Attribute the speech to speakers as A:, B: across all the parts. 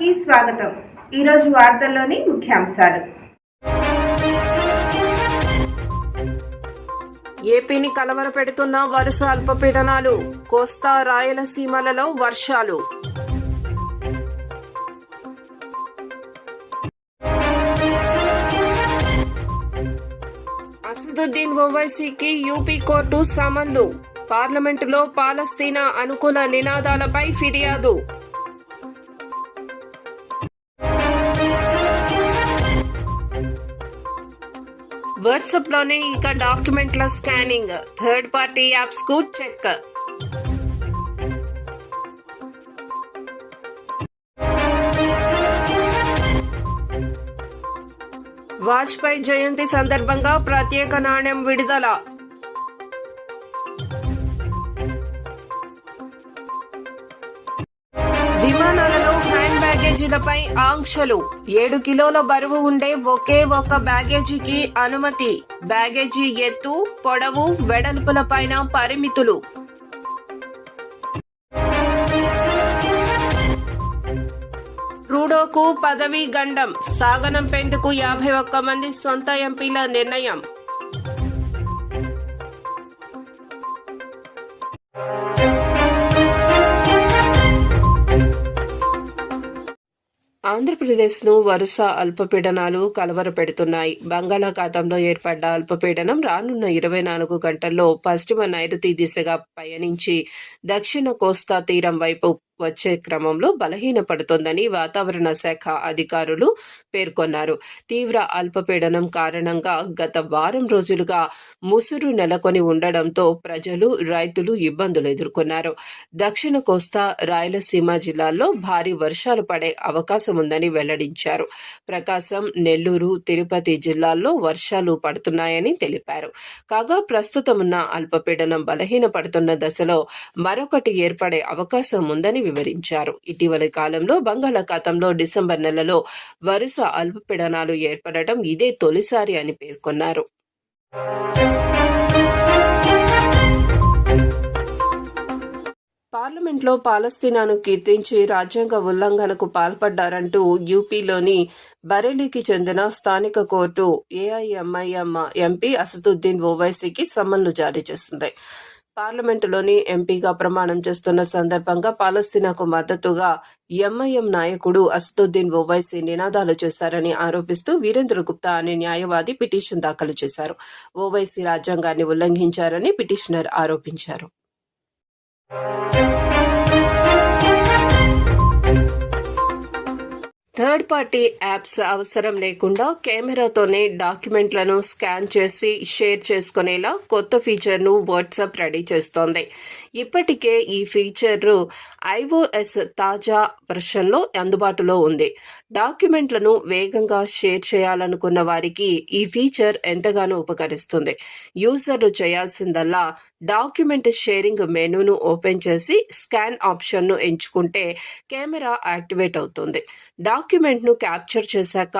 A: కి స్వాగతం. ఈరోజు వార్తల్లోని ముఖ్యాంశాలు.
B: ఏపీని కలవరపెడుతున్న వరుస అల్పపీడనాలు కోస్తా రాయలసీమలలో వర్షాలు. అసదుద్దీన్ ఓవైసీకి యూపీ కోర్టు సమన్లు. పార్లమెంటులో పాలస్తీనా అనుకూల నినాదాలపై ఫిర్యాదు. వాట్సాప్లోనే ఇక డాక్యుమెంట్ల స్కానింగ్. థర్డ్ పార్టీ యాప్స్కు చెక్. వాజ్పేయి జయంతి సందర్భంగా ప్రత్యేక నాణ్యం విడుదల. బ్యాగేజీలపై ఆంక్షలు. ఏడు కిలోల బరువు ఉండే ఒకే ఒక్క బ్యాగేజీకి అనుమతి. బ్యాగేజీ ఎత్తు పొడవు వెడల్పులపైన పరిమితులు. ట్రూడోకు పదవీ గండం. సాగనంపేందుకు యాభై ఒక్క మంది సొంత ఎంపీల నిర్ణయం. ఆంధ్రప్రదేశ్ను వరుస అల్పపీడనాలు కలవరపెడుతున్నాయి. బంగాళాఖాతంలో ఏర్పడ్డ అల్పపీడనం రానున్న ఇరవై నాలుగు గంటల్లో పశ్చిమ నైరుతి దిశగా పయనించి దక్షిణ కోస్తా తీరం వైపు వచ్చే క్రమంలో బలహీనపడుతోందని వాతావరణ శాఖ అధికారులు పేర్కొన్నారు. తీవ్ర అల్పపీడనం కారణంగా గత వారం రోజులుగా ముసురు నెలకొని ఉండడంతో ప్రజలు రైతులు ఇబ్బందులు ఎదుర్కొన్నారు. దక్షిణ కోస్తా రాయలసీమ జిల్లాల్లో భారీ వర్షాలు పడే అవకాశం ఉందని వెల్లడించారు. ప్రకాశం నెల్లూరు తిరుపతి జిల్లాల్లో వర్షాలు పడుతున్నాయని తెలిపారు. కాగా ప్రస్తుతం ఉన్న అల్పపీడనం బలహీనపడుతున్న దశలో మరొకటి ఏర్పడే అవకాశం ఉందని వివరించారు. ఇటీవలి కాలంలో బంగాళాఖాతంలో డిసెంబర్ నెలలో వరుస అల్పపీడనాలు ఏర్పడటం ఇదే తొలిసారి అని పేర్కొన్నారు. పార్లమెంట్లో పాలస్తీనాను కీర్తించి రాజ్యాంగ ఉల్లంఘనకు పాల్పడ్డారంటూ యూపీలోని బరేలీకి చెందిన స్థానిక కోర్టు ఏఐఎంఐఎం ఎంపీ అసదుద్దీన్ ఓవైసీకి సమ్మన్లు జారీ చేసింది. పార్లమెంటులోని ఎంపీగా ప్రమాణం చేస్తున్న సందర్భంగా పాలస్తీనాకు మద్దతుగా ఎంఐఎం నాయకుడు అసదుద్దీన్ ఓవైసీ నినాదాలు చేశారని ఆరోపిస్తూ వీరేంద్ర గుప్తా అనే న్యాయవాది పిటిషన్ దాఖలు చేశారు. ఓవైసీ రాజ్యాంగాన్ని ఉల్లంఘించారని పిటిషనర్ ఆరోపించారు. పార్టీ యాప్స్ అవసరం లేకుండా కెమెరాతోనే డాక్యుమెంట్లను స్కాన్ చేసి షేర్ చేసుకునేలా కొత్త ఫీచర్ను వాట్సాప్ రెడీ చేస్తోంది. ఇప్పటికే ఈ ఫీచర్ ఐఓఎస్ తాజా వెర్షన్లో అందుబాటులో ఉంది. డాక్యుమెంట్లను వేగంగా షేర్ చేయాలనుకున్న వారికి ఈ ఫీచర్ ఎంతగానో ఉపకరిస్తుంది. యూజర్లు చేయాల్సిందల్లా డాక్యుమెంట్ షేరింగ్ మెనూను ఓపెన్ చేసి స్కాన్ ఆప్షన్ను ఎంచుకుంటే కెమెరా యాక్టివేట్ అవుతుంది. డాక్యుమెంట్ ను క్యాప్చర్ చేశాక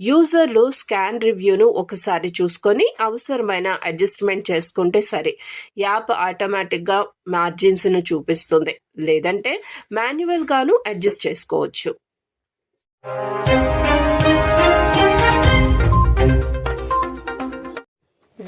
B: యూజర్లు స్కాన్ రివ్యూను ఒకసారి చూసుకొని అవసరమైన అడ్జస్ట్మెంట్ చేసుకుంటే సరే యాప్ ఆటోమేటిక్గా మార్జిన్స్ను చూపిస్తుంది. లేదంటే మాన్యువల్ గాను అడ్జస్ట్ చేసుకోవచ్చు.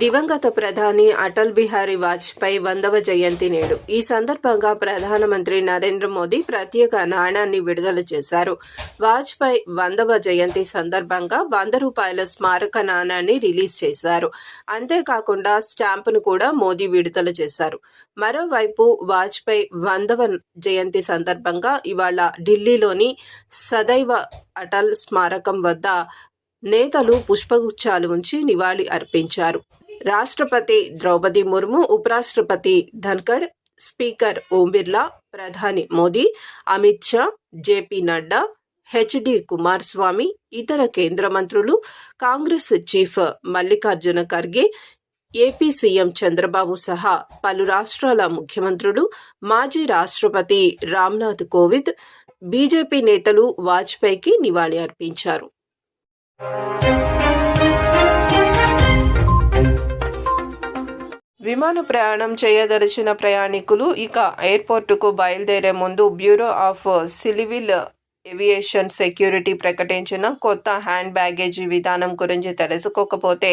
B: దివంగత ప్రధాని అటల్ బిహారీ వాజ్పేయి వందవ జయంతి నేడు. ఈ సందర్భంగా ప్రధానమంత్రి నరేంద్ర మోదీ ప్రత్యేక నాణాన్ని విడుదల చేశారు. వాజ్పేయి వందవ జయంతి సందర్భంగా వంద రూపాయల స్మారక నాణాన్ని రిలీజ్ చేశారు. అంతేకాకుండా స్టాంపును కూడా మోదీ విడుదల చేశారు. మరోవైపు వాజ్పేయి వందవ జయంతి సందర్భంగా ఇవాళ ఢిల్లీలోని సదైవ అటల్ స్మారకం వద్ద నేతలు పుష్పగుచ్చాలు ఉంచి నివాళి అర్పించారు. రాష్ట్రపతి ద్రౌపది ముర్ము ఉపరాష్ట్రపతి ధన్కడ్ స్పీకర్ ఓం బిర్లా ప్రధాని మోదీ అమిత్ షా జేపీ నడ్డా హెచ్డి కుమారస్వామి ఇతర కేంద్ర మంత్రులు Congress chief Mallikarjuna Kharge AP CM Chandrababu సహా పలు రాష్ట్రాల ముఖ్యమంత్రులు మాజీ రాష్ట్రపతి రామ్నాథ్ కోవింద్ బీజేపీ నేతలు వాజ్పేయికి నివాళి అర్పించారు. విమాన ప్రయాణం చేయదలిచిన ప్రయాణికులు ఇక ఎయిర్పోర్టుకు బయలుదేరే ముందు bureau of civil aviation security ప్రకటించిన కొత్త హ్యాండ్ బ్యాగేజీ విధానం గురించి తెలుసుకోకపోతే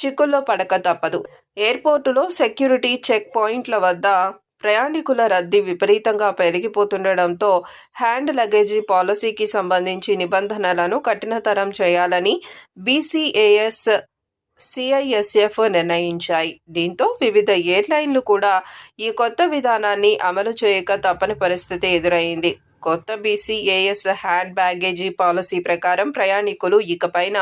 B: చిక్కుల్లో పడక తప్పదు. ఎయిర్పోర్టులో సెక్యూరిటీ చెక్ పాయింట్ల వద్ద ప్రయాణికుల రద్దీ విపరీతంగా పెరిగిపోతుండటంతో హ్యాండ్ లగేజీ పాలసీకి సంబంధించి నిబంధనలను కఠినతరం చేయాలని బీసీఏఎస్ సిఐఎస్ఎఫ్ నిర్ణయించాయి. దీంతో వివిధ ఎయిర్లైన్లు కూడా ఈ కొత్త విధానాన్ని అమలు చేయక తప్పని పరిస్థితి ఎదురైంది. కొత్త బీసీఏఎస్ హ్యాండ్ బ్యాగేజీ పాలసీ ప్రకారం ప్రయాణికులు ఇకపైన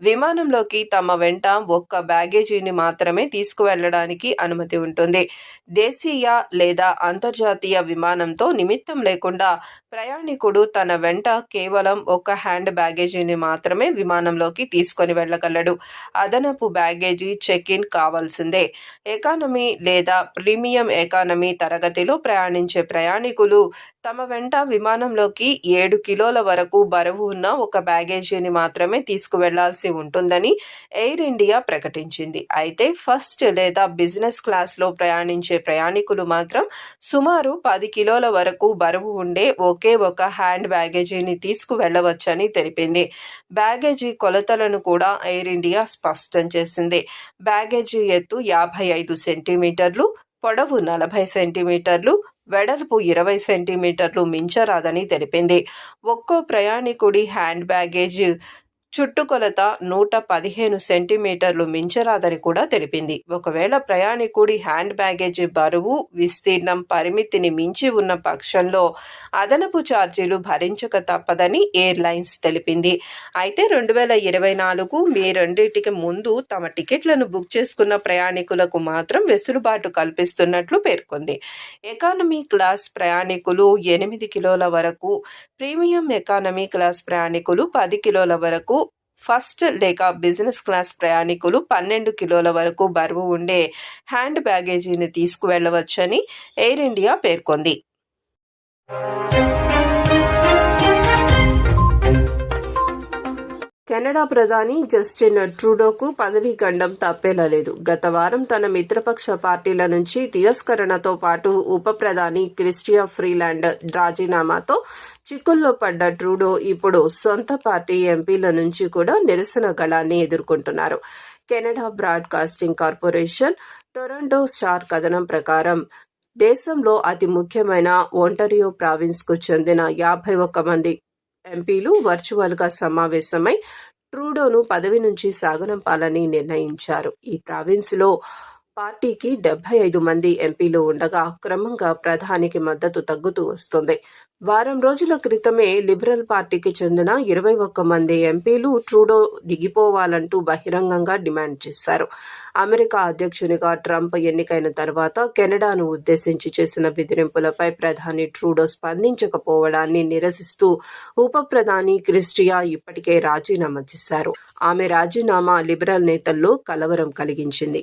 B: విమానంలోకి తమ వెంట ఒక్క బ్యాగేజీని మాత్రమే తీసుకువెళ్ళడానికి అనుమతి ఉంటుంది. దేశీయ లేదా అంతర్జాతీయ విమానంతో నిమిత్తం లేకుండా ప్రయాణికుడు తన వెంట కేవలం ఒక హ్యాండ్ బ్యాగేజీని మాత్రమే విమానంలోకి తీసుకొని వెళ్ళగలడు. అదనపు బ్యాగేజీ చెక్ ఇన్ కావాల్సిందే. ఎకానమీ లేదా ప్రీమియం ఎకానమీ తరగతిలో ప్రయాణించే ప్రయాణికులు తమ వెంట విమానంలోకి ఏడు కిలోల వరకు బరువు ఉన్న ఒక బ్యాగేజీని మాత్రమే తీసుకువెళ్ళాల్సి ఉంటుందని ఎయిర్ ఇండియా ప్రకటించింది. అయితే ఫస్ట్ లేదా బిజినెస్ క్లాస్లో ప్రయాణించే ప్రయాణికులు మాత్రం సుమారు పది కిలోల వరకు బరువు ఉండే ఒకే ఒక హ్యాండ్ బ్యాగేజీని తీసుకువెళ్ళవచ్చని తెలిపింది. బ్యాగేజీ కొలతలను కూడా ఎయిర్ ఇండియా స్పష్టం చేసింది. బ్యాగేజీ ఎత్తు యాభై ఐదు సెంటీమీటర్లు పొడవు నలభై సెంటీమీటర్లు వెడల్పు ఇరవై సెంటీమీటర్లు మించరాదని తెలిపింది. ఒక్కో ప్రయాణికుడి హ్యాండ్ బ్యాగేజ్ చుట్టుకొలత నూట పదిహేను సెంటీమీటర్లు మించరాదని కూడా తెలిపింది. ఒకవేళ ప్రయాణికుడి హ్యాండ్ బ్యాగేజ్ బరువు విస్తీర్ణం పరిమితిని మించి ఉన్న పక్షంలో అదనపు ఛార్జీలు భరించక తప్పదని ఎయిర్లైన్స్ తెలిపింది. అయితే రెండు వేల ఇరవై నాలుగు మే రెండింటికి ముందు తమ టికెట్లను బుక్ చేసుకున్న ప్రయాణికులకు మాత్రం వెసులుబాటు కల్పిస్తున్నట్లు పేర్కొంది. ఎకానమీ క్లాస్ ప్రయాణికులు ఎనిమిది కిలోల వరకు ప్రీమియం ఎకానమీ క్లాస్ ప్రయాణికులు పది కిలోల వరకు ఫస్ట్ లేక బిజినెస్ క్లాస్ ప్రయాణికులు పన్నెండు కిలోల వరకు బరువు ఉండే హ్యాండ్ బ్యాగేజీని తీసుకువెళ్ళవచ్చని ఎయిర్ ఇండియా పేర్కొంది. కెనడా ప్రధాని జస్టిన్ ట్రూడోకు పదవీ ఖండం తప్పేలా లేదు గత వారం తన మిత్రపక్ష పార్టీల నుంచి తిరస్కరణతో పాటు ఉప ప్రధాని క్రిస్టియా ఫ్రీలాండ్ రాజీనామాతో చిక్కుల్లో పడ్డ ట్రూడో ఇప్పుడు సొంత పార్టీ ఎంపీల నుంచి కూడా నిరసన గళాన్ని ఎదుర్కొంటున్నారు. Canada Broadcasting Corporation Toronto Star కథనం ప్రకారం దేశంలో అతి ముఖ్యమైన ఒంటరియో ప్రావిన్స్కు చెందిన యాభై ఒక్క మంది ఎంపీలు వర్చువల్గా సమావేశమై ట్రూడోను పదవి నుంచి సాగనంపాలని నిర్ణయించారు. ఈ ప్రావిన్స్లో పార్టీకి డెబ్బై ఐదు మంది ఎంపీలు ఉండగా క్రమంగా ప్రధానికి మద్దతు తగ్గుతూ వస్తుంది. వారం రోజుల క్రితమే లిబరల్ పార్టీకి చెందిన ఇరవై ఒక్క మంది ఎంపీలు ట్రూడో దిగిపోవాలంటూ బహిరంగంగా డిమాండ్ చేశారు. అమెరికా అధ్యక్షునిగా ట్రంప్ ఎన్నికైన తర్వాత కెనడాను ఉద్దేశించి చేసిన బెదిరింపులపై ప్రధాని ట్రూడో స్పందించకపోవడాన్ని నిరసిస్తూ ఉప ప్రధాని క్రిస్టియా ఇప్పటికే రాజీనామా చేశారు. ఆమె రాజీనామా లిబరల్ నేతల్లో కలవరం కలిగించింది.